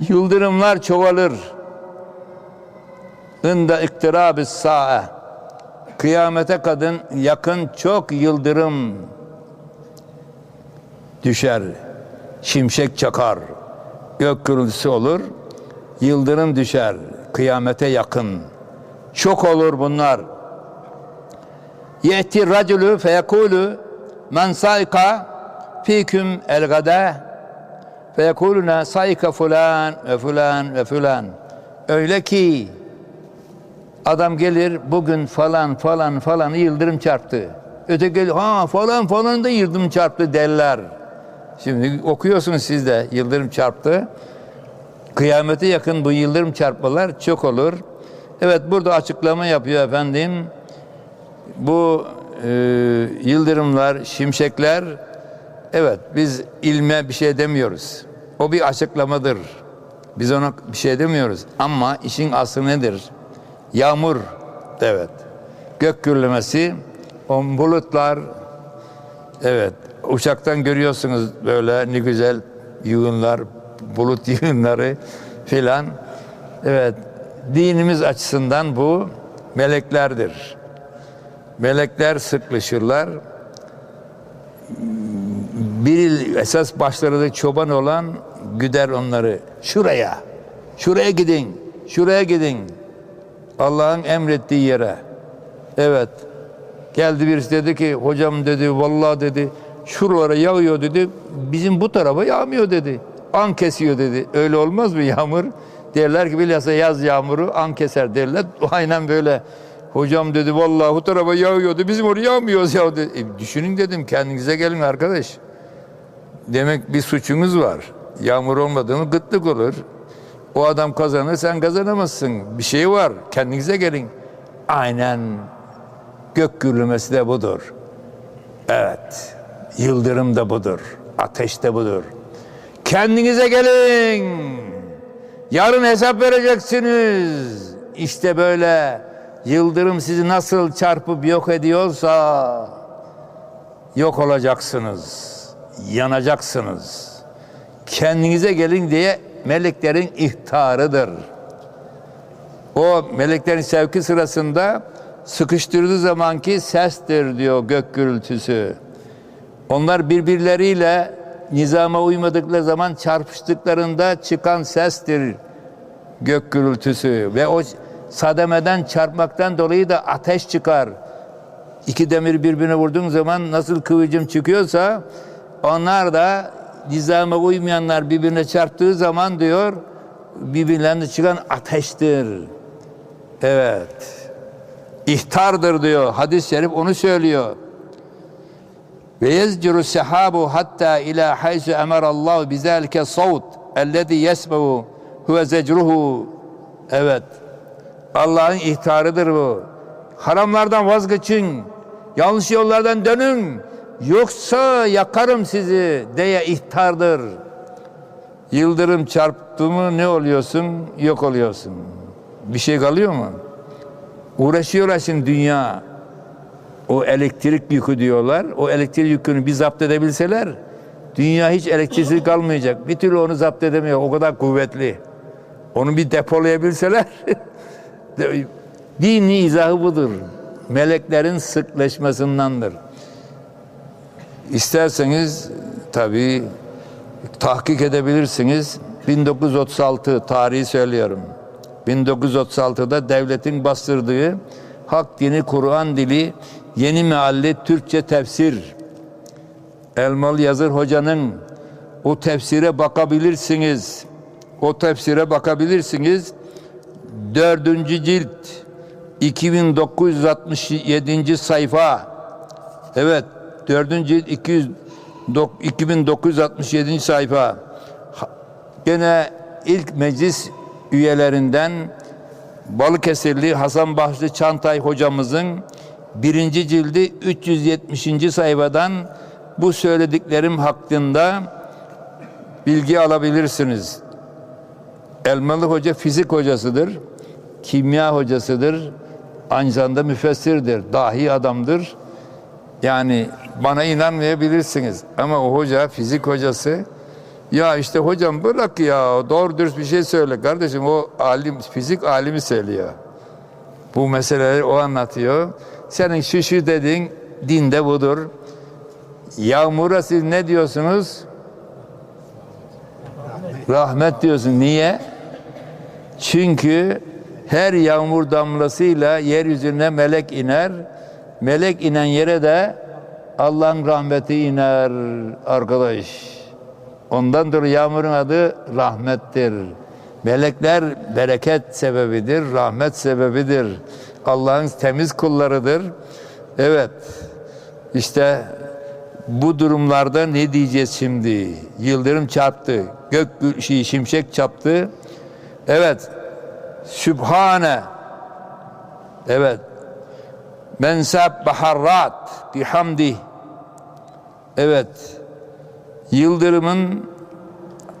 Yıldırımlar çoğalır. Inda iktirabis sa'a. Kıyamete kadın yakın çok yıldırım düşer. Şimşek çakar. Gök gürültüsü olur. Yıldırım düşer. Kıyamete yakın. Çok olur bunlar. Yehti racülü feyekulu men saika fiküm el gada feyekuluna saika fulan ve fulan ve fulan. Öyle ki adam gelir bugün falan falan falan yıldırım çarptı. Öteki ha falan falan da yıldırım çarptı derler. Şimdi okuyorsunuz siz de yıldırım çarptı. Kıyamete yakın bu yıldırım çarpmalar çok olur. Evet burada açıklama yapıyor efendim. Bu e, yıldırımlar, şimşekler evet biz ilme bir şey demiyoruz. O bir açıklamadır. Biz ona bir şey demiyoruz. Ama işin aslı nedir? Yağmur, evet. Gök gürlemesi, o bulutlar, evet. Uçaktan görüyorsunuz böyle ne güzel yığınlar, bulut yığınları filan. Evet, dinimiz açısından bu meleklerdir. Melekler sıklaşırlar. Esas başları da çoban olan güder onları. Şuraya, şuraya gidin, şuraya gidin. Allah'ın emrettiği yere. Evet. Geldi birisi dedi ki hocam dedi vallahi dedi şuralara yağıyor dedi. Bizim bu tarafa yağmıyor dedi. An kesiyor dedi. Öyle olmaz mı yağmur? Derler ki bilhassa yaz yağmuru an keser derler. Aynen böyle. Hocam dedi vallahi bu tarafa yağıyordu. Bizim oraya yağmıyoruz ya dedi. E, düşünün dedim kendinize gelin arkadaş. Demek bir suçunuz var. Yağmur olmadığı mı gıtlık olur. O adam kazanır sen kazanamazsın. Bir şey var. Kendinize gelin. Aynen gök gürlemesi de budur. Evet. Yıldırım da budur. Ateş de budur. Kendinize gelin. Yarın hesap vereceksiniz. İşte böyle yıldırım sizi nasıl çarpıp yok ediyorsa yok olacaksınız. Yanacaksınız. Kendinize gelin diye meleklerin ihtarıdır. O meleklerin sevki sırasında sıkıştırdığı zamanki sestir diyor gök gürültüsü. Onlar birbirleriyle nizama uymadıkları zaman çarpıştıklarında çıkan sestir gök gürültüsü ve o sademeden çarpmaktan dolayı da ateş çıkar. İki demir birbirine vurduğun zaman nasıl kıvılcım çıkıyorsa onlar da nizama uymayanlar birbirine çarptığı zaman diyor birbirlerine çıkan ateştir. Evet. İhtardır diyor. Hadis-i şerif onu söylüyor. Ve yezciru sehabu hatta ila haysu emarallahu bizalike savut ellezî yesmehu huve zecruhu. Evet. Allah'ın ihtarıdır bu. Haramlardan vazgeçin. Yanlış yollardan dönün. Yoksa yakarım sizi diye ihtardır. Yıldırım çarptı mı ne oluyorsun? Yok oluyorsun. Bir şey kalıyor mu? Uğraşıyorlar şimdi dünya. O elektrik yükü diyorlar. O elektrik yükünü bir zapt edebilseler dünya hiç elektriksiz kalmayacak. Bir türlü onu zapt edemiyor. O kadar kuvvetli. Onu bir depolayabilseler dini izahı budur. Meleklerin sıkleşmesindendir. İsterseniz tabii tahkik edebilirsiniz. 1936 tarihi söylüyorum. 1936'da devletin bastırdığı Hak Dini Kur'an Dili Yeni Mealli Türkçe Tefsir Elmalı Yazır Hoca'nın o tefsire bakabilirsiniz. O tefsire bakabilirsiniz. Dördüncü cilt 2967. sayfa Evet dördüncü cilt 200, 2967. sayfa Gene ilk meclis üyelerinden Balıkesirli Hasan Bahçlı Çantay hocamızın birinci cildi 370. sayfadan bu söylediklerim hakkında bilgi alabilirsiniz. Elmalı Hoca fizik hocasıdır, kimya hocasıdır, aynı zamanda müfessirdir, dahi adamdır. Yani bana inanmayabilirsiniz ama o hoca fizik hocası Ya işte hocam bırak ya doğru dürüst bir şey söyle kardeşim o alim fizik alimi söylüyor. Bu meseleleri o anlatıyor. Senin şu şu dediğin dinde budur. Yağmura siz ne diyorsunuz? Rahmet diyorsun. Niye? Çünkü her yağmur damlasıyla yeryüzüne melek iner. Melek inen yere de Allah'ın rahmeti iner arkadaş. Ondan dolayı yağmurun adı rahmettir. Melekler bereket sebebidir, rahmet sebebidir. Allah'ın temiz kullarıdır. Evet. İşte bu durumlarda ne diyeceğiz şimdi? Yıldırım çarptı, gök şey, şimşek çarptı. Evet. Sübhane. Evet. Men sabbaharrat bihamdi. Evet. Yıldırımın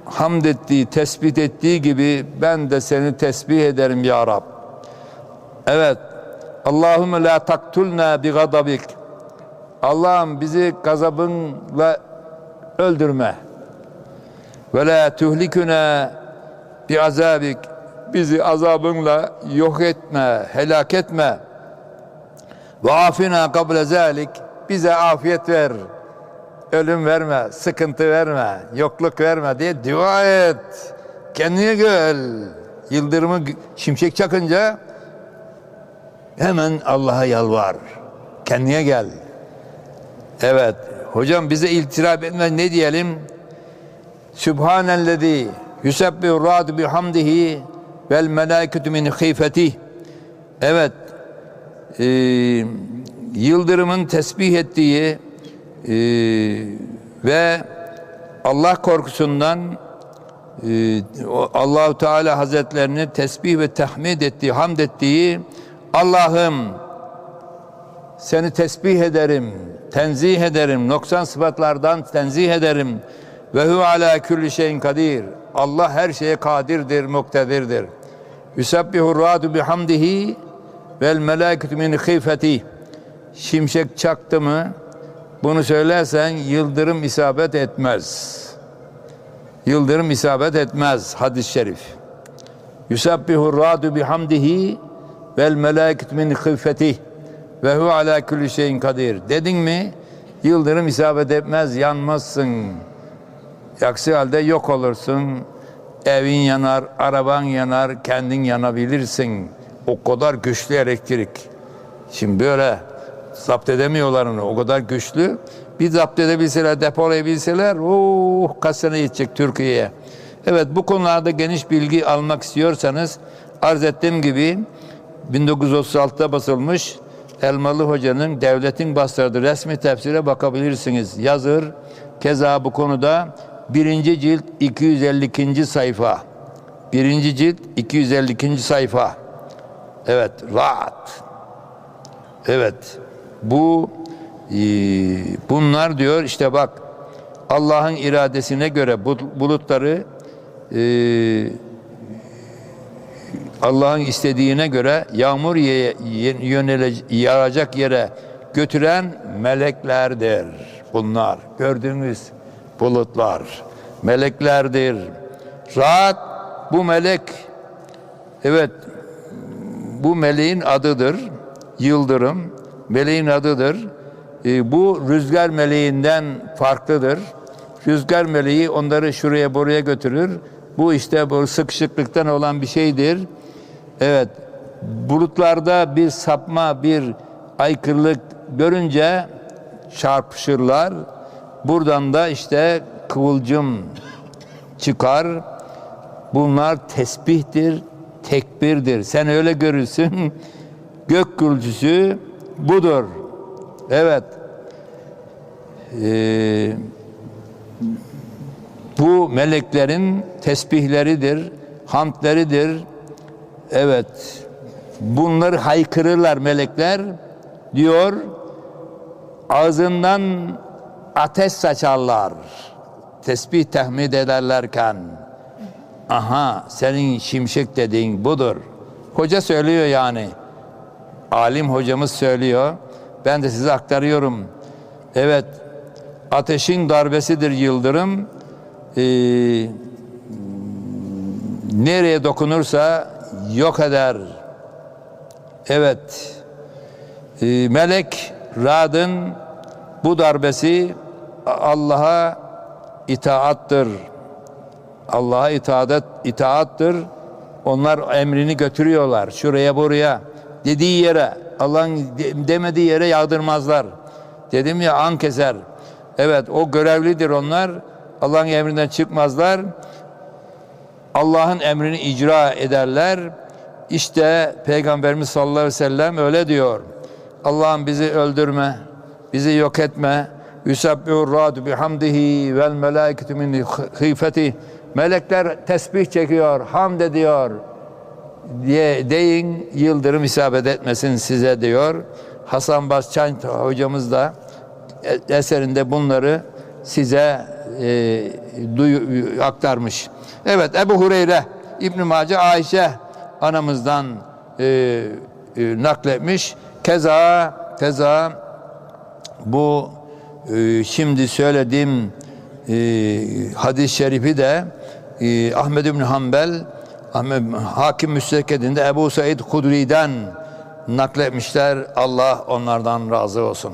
hamd ettiği, tesbih ettiği gibi ben de seni tesbih ederim ya Rab. Evet. Allahümme la taktulna bi gadabik. Allah'ım bizi gazabınla öldürme. Ve la tuhlikuna bi azabik. Bizi azabınla yok etme, helak etme. Ve afina kable zalik. Bize afiyet ver. Ölüm verme, sıkıntı verme, yokluk verme diye dua et. Kendine gel. Yıldırımı şimşek çakınca hemen Allah'a yalvar. Kendine gel. Evet. Hocam bize iltirap etme ne diyelim? Sübhanellezi yusebbihu radu bihamdihi vel melâiketu min khifetih. Evet. Ee, yıldırımın tesbih ettiği ee, ve Allah korkusundan o Allahu Teala Hazretlerini tesbih ve tahmid ettiği, hamd ettiği Allah'ım seni tesbih ederim, tenzih ederim, noksan sıfatlardan tenzih ederim. Ve hu ala kulli şeyin kadir. Allah her şeye kadirdir, muktedirdir. Yusabbihu radu bihamdihi vel melâketu min khifetih. Şimşek çaktı mı bunu söylersen yıldırım isabet etmez. Yıldırım isabet etmez hadis-i şerif. Yusabbihu radu bihamdihi vel melâketu min khifetih ve hu ala kulli şeyin kadir. Dedin mi yıldırım isabet etmez, yanmazsın. Aksi halde yok olursun. Evin yanar, araban yanar, kendin yanabilirsin. O kadar güçlü elektrik. Şimdi böyle zapt edemiyorlar onu. O kadar güçlü. Bir zapt edebilseler, depolayabilseler, oh kaç sene gidecek Türkiye'ye. Evet bu konularda geniş bilgi almak istiyorsanız arz ettiğim gibi 1936'da basılmış Elmalı Hoca'nın Devletin Bastırdığı resmi tefsire bakabilirsiniz. Yazır. Keza bu konuda birinci cilt 252. sayfa. Birinci cilt 252. sayfa. Evet, rahat. Evet. Bu e, bunlar diyor işte bak Allah'ın iradesine göre bu bulutları e, Allah'ın istediğine göre yağmur ye- ye- yönele yağacak yere götüren meleklerdir. Bunlar gördüğünüz bulutlar meleklerdir. Rahat bu melek evet bu meleğin adıdır. Yıldırım meleğin adıdır. Ee, bu rüzgar meleğinden farklıdır. Rüzgar meleği onları şuraya buraya götürür. Bu işte bu sıkışıklıktan olan bir şeydir. Evet. Bulutlarda bir sapma, bir aykırılık görünce çarpışırlar. Buradan da işte kıvılcım çıkar. Bunlar tesbihtir, tekbirdir. Sen öyle görürsün. Gök gürültüsü budur. Evet. Ee, bu meleklerin tesbihleridir, hamdleridir. Evet. Bunları haykırırlar melekler. Diyor ağzından ateş saçarlar. Tesbih tahmid ederlerken. Aha senin şimşek dediğin budur. Hoca söylüyor yani. Alim hocamız söylüyor. Ben de size aktarıyorum. Evet. Ateşin darbesidir yıldırım. nereye dokunursa yok eder. Evet. Ee, melek Rad'ın bu darbesi Allah'a itaattır. Allah'a itaadet, itaattır. Onlar emrini götürüyorlar. Şuraya buraya. Dediği yere. Allah'ın de- demediği yere yağdırmazlar. Dedim ya an keser. Evet o görevlidir onlar. Allah'ın emrinden çıkmazlar. Allah'ın emrini icra ederler. İşte Peygamberimiz sallallahu aleyhi ve sellem öyle diyor. Allah'ım bizi öldürme, bizi yok etme. Yusabbihur radu bihamdihi vel melâiketu min hifeti. Melekler tesbih çekiyor, hamd ediyor diye deyin yıldırım isabet etmesin size diyor. Hasan Basçan hocamız da eserinde bunları size e, duyu- aktarmış. Evet Ebu Hureyre İbn Mace Ayşe anamızdan e, e, nakletmiş. Keza keza bu e, şimdi söylediğim e, hadis-i şerifi de e, Ahmed bin Hanbel Hakim Müstekkedinde Ebu Said Kudri'den nakletmişler. Allah onlardan razı olsun.